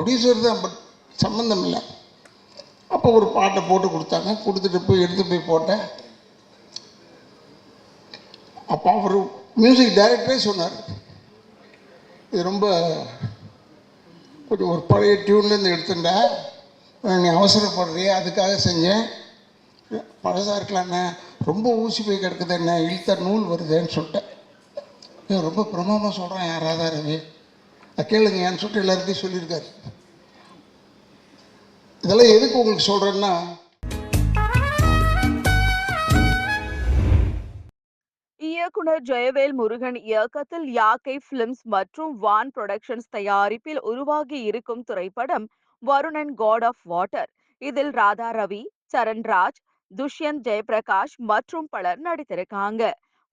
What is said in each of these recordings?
Producer தான் but சம்மந்தம் இல்லை. அப்போ ஒரு பாட்டை போட்டு கொடுத்தாங்க. கொடுத்துட்டு போய் எடுத்து போய் போட்டேன். அப்போ அவர் மியூசிக் டைரக்டரே சொன்னார். இது ரொம்ப கொஞ்சம் ஒரு பழைய டியூன்லேருந்து எடுத்துட்டா நீ அவசரப்படுறியே அதுக்காக செஞ்சேன். பழசாக இருக்கலாண்ணே ரொம்ப ஊசி போய் கிடக்குது என்ன இழுத்த நூல் வருதுன்னு சொல்லிட்டேன். ரொம்ப பிரமாதமாக சொல்கிறேன் யாராவது ராதா ரவி கேளுங்க ஏன்னு சொல்லிட்டு எல்லாருக்கையும் சொல்லியிருக்காரு. இதெல்லாம் எதுக்கு உங்களுக்கு சொல்கிறேன்னா இயக்குனர் ஜெயவேல் முருகன் இயக்கத்தில் யாக்கை பிலிம்ஸ் மற்றும் வான் புரொடக்ஷன்ஸ் தயாரிப்பில் உருவாகி இருக்கும் திரைப்படம் வருணன் காட் ஆஃப் வாட்டர் இதில் ராதா ரவி சரண்ராஜ் துஷ்யந்த் ஜெயபிரகாஷ் மற்றும் பலர் நடித்திருக்காங்க.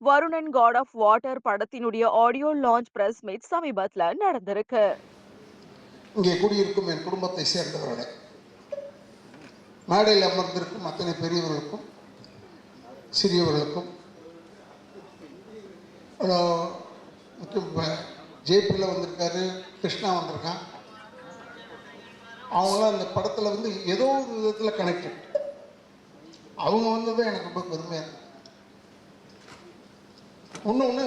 வருணன் காட் ஆஃப் வாட்டர் படத்தினுடைய ஆடியோ லான்ச் பிரஸ் மீட் சமீபத்தில் நடந்திருக்கு. இங்கே குடியிருக்கும் என் குடும்பத்தை சேர்ந்தவர்களே மேடையில் அமர்ந்திருக்கும் அத்தனை பெரியவர்களுக்கும் சிறியவர்களுக்கும் அஹ், ஜேபியில் வந்திருக்காரு கிருஷ்ணா வந்திருக்கான். அவங்களாம் அந்த படத்தில் வந்து ஏதோ ஒரு விதத்தில் கனெக்டட் அவங்க வந்ததும் எனக்கு ரொம்ப பெருமையாக இருக்குது இன்னொன்று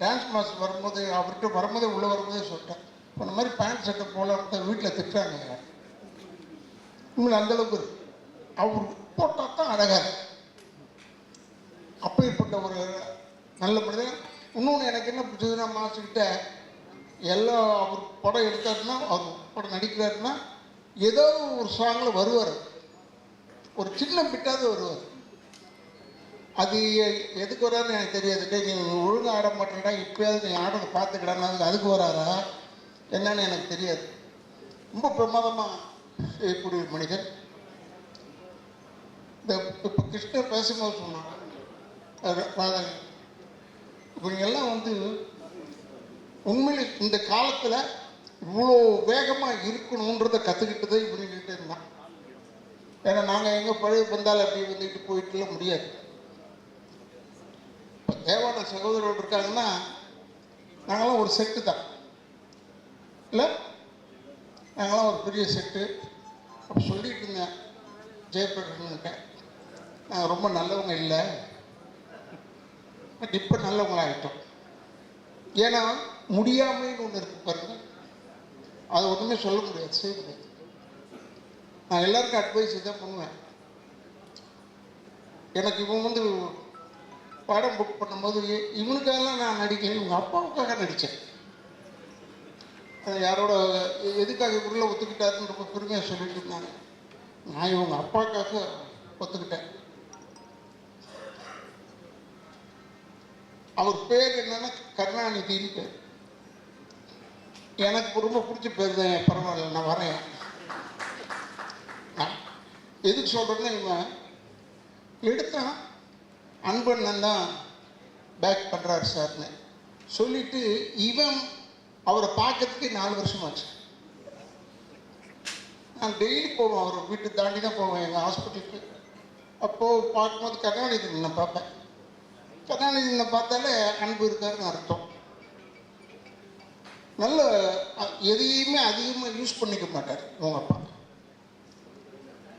டான்ஸ் மாஸ்டர் வரும்போது அவர்கிட்ட வரும்போதே உள்ளே வரும்போதே சொல்லிட்டேன். இப்போ இந்த மாதிரி பேண்ட் சட்டை போல வீட்டில் திட்டுறாங்க. இன்னும் அந்தளவுக்கு அவர் போட்டால் தான் அழகாக இருக்கு. அப்படிப்பட்ட ஒரு நல்ல மனிதன். இன்னொன்று எனக்கு என்ன பிடிச்சதுன்னா மாசுக்கிட்ட எல்லா அவர் படம் எடுத்தாருன்னா அவர் படம் நடிக்கிறாருன்னா ஏதோ ஒரு சாங்கில் வருவார். ஒரு சின்ன பிட்டாவது வருவார். அது எதுக்கு வராதுன்னு எனக்கு தெரியாது. டேய் நீ ஒழுங்காக ஆட மாட்டேன்டா இப்போயாவது நீ ஆடுறது பார்த்துக்கிடான்னு அதுக்கு வராதா? வராரா என்னன்னு எனக்கு தெரியாது. ரொம்ப பிரமாதமாக செய்யக்கூடிய ஒரு மனிதன் இந்த இப்போ கிருஷ்ணர் பேசும்போது சொன்னாங்க. இப்போ அதான் இவங்கெல்லாம் வந்து உண்மையிலே இந்த காலத்தில் இவ்வளோ வேகமாக இருக்கணுன்றதை கற்றுக்கிட்டதே இவங்ககிட்ட இருந்தான் ஏன்னா நாங்கள் எங்கே பழைய பந்தால் அப்படி வந்துட்டு போயிட்டுலாம் முடியாது. இப்போ சகோதரர்கள் இருக்காங்கன்னா நாங்களாம் ஒரு செட்டு தான். இல்லை? நாங்களாம் ஒரு பெரிய செட்டு அப்போ சொல்லிட்டு இருந்தேன் ஜெயபிரகாஷ்கிட்ட நாங்கள் ரொம்ப நல்லவங்க இல்லை. பட் இப்போ நல்லவங்களாகிட்டோம் ஏன்னா முடியாமைன்னு ஒன்று இருக்கு பாருங்க. அது ஒன்றுமே சொல்ல முடியாது செய்ய முடியாது. நான் எல்லாருக்கும் அட்வைஸ் இதான் பண்ணுவேன். எனக்கு இவன் வந்து படம் புக் பண்ணும்போது இவனுக்காகலாம் நான் நடிக்கல இவங்க அப்பாவுக்காக நடித்தேன் யாரோட எதுக்காக இவருள்ள ஒத்துக்கிட்டாருன்னு ரொம்ப பெருமையாக சொல்லிட்டு இருந்தாங்க. நான் இவங்க அப்பாவுக்காக ஒத்துக்கிட்டேன். அவர் பேர் என்னன்னா கருணாநிதினு பேர். எனக்கு ரொம்ப பிடிச்ச பேர் தான் பரவாயில்ல நான் வரேன் நான் எதுக்கு சொல்கிறேன்னா இவன் எடுத்தான் அன்பண்ணன் தான் பேக் பண்ணுறாரு சார்னு சொல்லிட்டு இவன் அவரை பார்க்கறதுக்கு நாலு வருஷம் ஆச்சு நான் டெய்லி போவேன் அவர் வீட்டு தாண்டி தான் போவேன் எங்கள் ஹாஸ்பிட்டலுக்கு அப்போது பார்க்கும்போது கருணாநிதி நான் பார்ப்பேன். கருணாநிதினை பார்த்தாலே அன்பு இருக்காருன்னு அர்த்தம். நல்ல எதையுமே அதிகமாக யூஸ் பண்ணிக்க மாட்டார் உங்கள் அப்பா.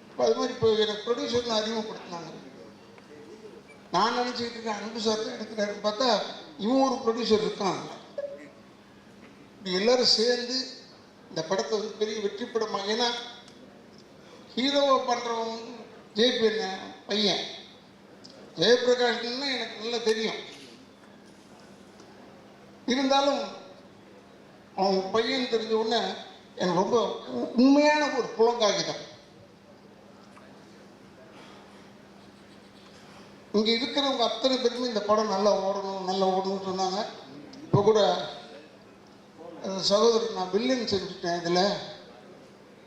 இப்போ அது மாதிரி இப்போ எனக்கு ப்ரொடியூசர்னு அறிமுகப்படுத்தினாங்க. நான் நினச்சிக்கிட்டு இருக்கேன் அன்பு சார் தான் எடுக்கிறாருன்னு பார்த்தா இவன் ஒரு ப்ரொடியூசர் இருக்கான். இப்படி எல்லாரும் சேர்ந்து இந்த படத்தை வந்து பெரிய வெற்றி படமா ஏன்னா ஹீரோவை பண்ணுறவன் ஜெயபி என்ன? பையன். ஜெயபிரகாஷ்னா எனக்கு நல்லா தெரியும். இருந்தாலும் அவன் பையன் தெரிஞ்ச உடனே எனக்கு ரொம்ப உண்மையான ஒரு புலங்காகிதம். இங்கே இருக்கிறவங்க அத்தனை பேருமே இந்த படம் நல்லா ஓடணும் நல்லா ஓடணும்னு சொன்னாங்க. இப்போ கூட சகோதரர் நான் வில்லன் செஞ்சுட்டேன் இதில்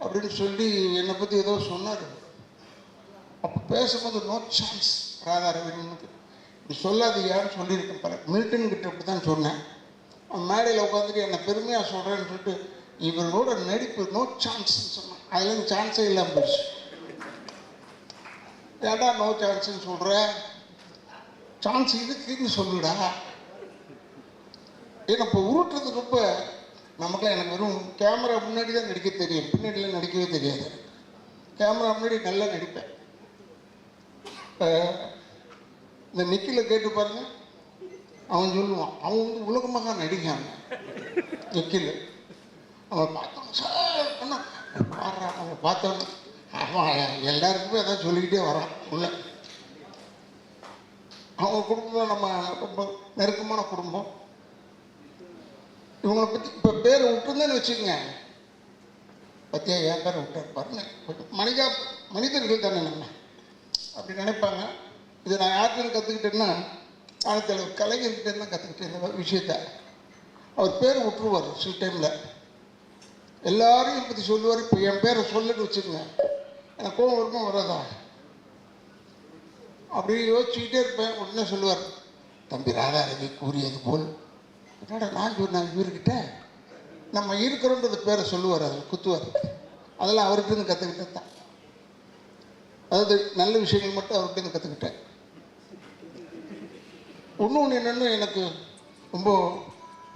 அப்படின்னு சொல்லி என்னை பற்றி ஏதோ சொன்னார். அப்போ பேசும்போது நோ சான்ஸ் ராதா ரவினுக்கு நீ சொல்லாதீயான்னு சொல்லியிருக்கேன் பல மில்டன் கிட்ட அப்படி தான் சொன்னேன். அவன் மேடையில் உட்காந்துட்டு என்னை பெருமையாக சொல்கிறேன்னு சொல்லிட்டு இவரோட நடிப்பு நோ சான்ஸ்ன்னு சொன்னேன். அதுலேருந்து சான்ஸே இல்லாமல் போயிடுச்சு. ஏன்டா நோ சான்ஸ்ன்னு சொல்கிறேன் சான்ஸ் இருக்குன்னு சொல்லுடா. ஏன்னா இப்போ உருட்டுறது ரொம்ப நமக்குலாம் எனக்கு வெறும் கேமரா முன்னாடி தான் நடிக்க தெரியும். பின்னாடிலாம் நடிக்கவே தெரியாது. கேமரா முன்னாடி நல்லா நடிப்பேன். இந்த நிக்கில கேட்டு பாருங்க. அவன் சொல்லுவான் அவன் வந்து உலகமாக நடிக்கான் நிக்கில். அவன் பார்த்தோம் சார் பாடுறான். அவன் பார்த்தோன்னு அவன் எல்லாருக்குமே அதான் சொல்லிக்கிட்டே வரான். உள்ள. அவங்க குடும்பம் நம்ம ரொம்ப நெருக்கமான குடும்பம். இவங்களை பற்றி இப்போ பேர் விட்டுருந்தேன்னு வச்சுக்கோங்க. பத்தியா என் பேரை விட்டார் பாருங்க. கொஞ்சம் மனிதா மனிதர்கள் தானே நம்ம. அப்படி நினைப்பாங்க. இது நான் யார்கிட்ட கற்றுக்கிட்டேன்னா ஆனத்தலைவர் கலைஞர்கிட்ட தான் கற்றுக்கிட்டேன் இந்த விஷயத்த. அவர் பேர் விட்டுருவார் சில டைமில் எல்லாரையும் பற்றி சொல்லுவார். இப்போ என் பேரை சொல்லுன்னு வச்சுக்கோங்க. எனக்கு கோவம் வருமா வராதா? அப்படியே யோசிச்சுக்கிட்டே இருப்பேன். உடனே சொல்லுவார் தம்பி ராதாரவி கூறியது போல். என்னடா நான் சொன்னேன் இவர்கிட்ட? நம்ம இருக்கிறோன்றது பேரை சொல்லுவார் அதில் குத்துவார். அதெல்லாம் அவர்கிட்ட இருந்து கற்றுக்கிட்டது தான். அதாவது நல்ல விஷயங்கள் மட்டும் அவர்கிட்ட கற்றுக்கிட்டேன் இன்னொன்று என்னென்னு எனக்கு ரொம்ப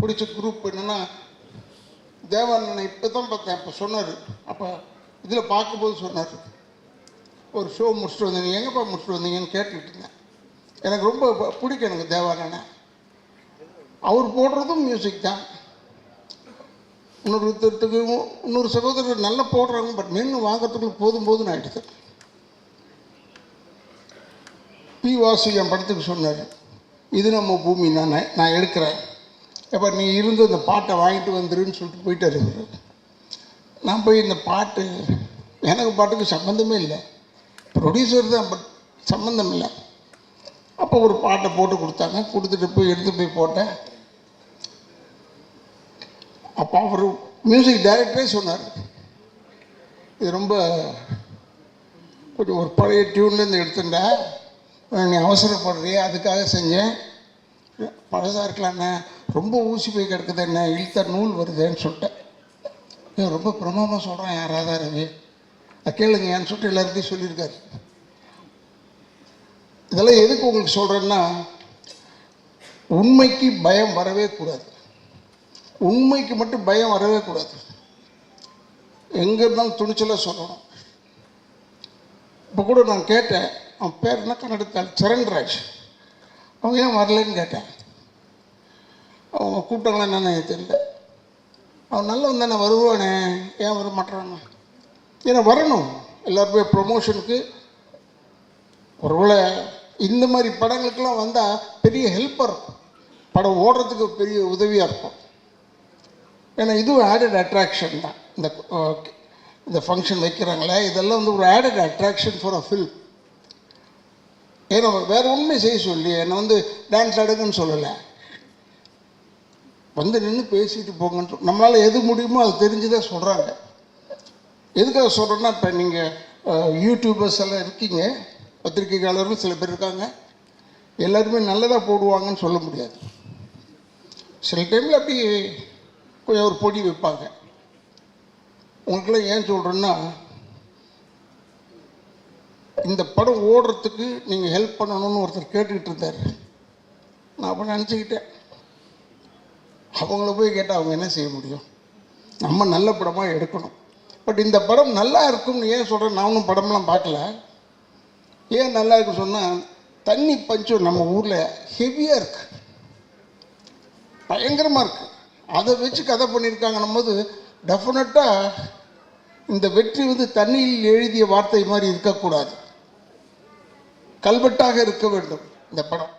பிடிச்ச குரூப் என்னென்னா தேவானனை இப்போ தான் பார்த்தேன். அப்போ சொன்னார். அப்போ இதில் பார்க்கும்போது சொன்னார் ஒரு ஷோ முடிச்சுட்டு வந்தீங்க. எங்கேப்பா முடிச்சுட்டு வந்தீங்கன்னு கேட்டுக்கிட்டு இருந்தேன். எனக்கு ரொம்ப பிடிக்கும் எனக்கு தேவானனை அவர் போடுறதும் மியூசிக் தான். இன்னொருத்தருக்கு இன்னொரு சகோதரர் நல்லா போடுறாங்க பட் நின்று வாங்கிறதுக்குள்ள போதும் போதும்னு ஆயிடுது. பி. வாசு என் படத்துக்கு சொன்னார் இது நம்ம பூமி நான் நான் எடுக்கிறேன். எப்போ நீ இருந்து இந்த பாட்டை வாங்கிட்டு வந்துருன்னு சொல்லிட்டு போயிட்டாரு இவரு. நான் போய் இந்த பாட்டு எனக்கு பாட்டுக்கு சம்மந்தமே இல்லை. ப்ரொடியூசர் தான் பட் சம்மந்தம் இல்லை. அப்போ ஒரு பாட்டை போட்டு கொடுத்தாங்க. கொடுத்துட்டு போய் எடுத்து போய் போட்டேன். அப்போ அவர் மியூசிக் டைரக்டரே சொன்னார். இது ரொம்ப கொஞ்சம் ஒரு பழைய டியூன்லேருந்து எடுத்துட்டேன் நீ அவசரப்படுறியே அதுக்காக செஞ்சேன். பழசாக இருக்கலாண்ணே ரொம்ப ஊசி போய் கிடக்குது என்ன இழுத்த நூல் வருதேன்னு சொல்லிட்டேன். ரொம்ப பிரமாதமாக சொல்கிறேன் யாராவது ராதா கேளுங்க என் சொல்லிட்டு எல்லாத்தையும் சொல்லியிருக்காரு. இதெல்லாம் எதுக்கு உங்களுக்கு சொல்கிறேன்னா உண்மைக்கு பயம் வரவே கூடாது. உண்மைக்கு மட்டும் பயம் வரவே கூடாது. எங்கே இருந்தாலும் துணிச்சலாக சொல்லணும். இப்போ கூட நான் கேட்டேன் அவன் பேர் என்ன கன்னடத்தால் சரண்ராஜ். அவங்க ஏன் வரலன்னு கேட்டேன். அவங்க கூப்பிட்டாங்களா என்னன்னு தெரியல. அவன் நல்லவன் தானே வருவானே ஏன் வர மாட்டாங்க ஏன்னா வரணும். எல்லாருமே ப்ரொமோஷனுக்கு ஒருவேளை இந்த மாதிரி படங்களுக்கெல்லாம் வந்தால் பெரிய ஹெல்ப்பாக இருக்கும். படம் ஓடுறதுக்கு பெரிய உதவியாக இருக்கும். ஏன்னா இதுவும் ஆடட் அட்ராக்ஷன் தான். இந்த இந்த ஃபங்க்ஷன் வைக்கிறாங்களே இதெல்லாம் வந்து ஒரு added attraction for a film ஏன்னா வேறு ஒன்றுமே செய்ய சொல்லி என்னை வந்து டான்ஸ் ஆடுங்கன்னு சொல்லலை. வந்து நின்று பேசிட்டு போங்கன்னு நம்மளால் எது முடியுமோ அது தெரிஞ்சு தான் சொல்கிறாங்க எதுக்காக சொல்கிறேன்னா இப்போ நீங்கள் யூடியூபர்ஸ் எல்லாம் இருக்கீங்க பத்திரிக்கையாளரும் சில பேர் இருக்காங்க. எல்லாருமே நல்லதாக போடுவாங்கன்னு சொல்ல முடியாது. சில டைமில் அப்படி கொஞ்சம் ஒரு பொடி வைப்பாங்க. உங்களுக்கெல்லாம் ஏன் சொல்கிறேன்னா இந்த படம் ஓடுறதுக்கு நீங்கள் ஹெல்ப் பண்ணணும்னு ஒருத்தர் கேட்டுக்கிட்டு இருந்தார். நான் அப்போ நினச்சிக்கிட்டேன். அவங்கள போய் கேட்டால் அவங்க என்ன செய்ய முடியும்? நம்ம நல்ல படமாக எடுக்கணும். பட் இந்த படம் நல்லா இருக்கும்னு ஏன் சொல்கிறேன் நானும் படம்லாம் பார்க்கல. ஏன் நல்லா இருக்கு சொன்னால் தண்ணி பஞ்சம் நம்ம ஊரில் ஹெவியாக இருக்கு. பயங்கரமாக இருக்கு. அதை வச்சு கதை பண்ணியிருக்காங்கன்னும் போது டெஃபினட்டாக இந்த வெற்றி வந்து தண்ணியில் எழுதிய வார்த்தை மாதிரி இருக்கக்கூடாது. கல்வெட்டாக இருக்க வேண்டும் இந்த படம்.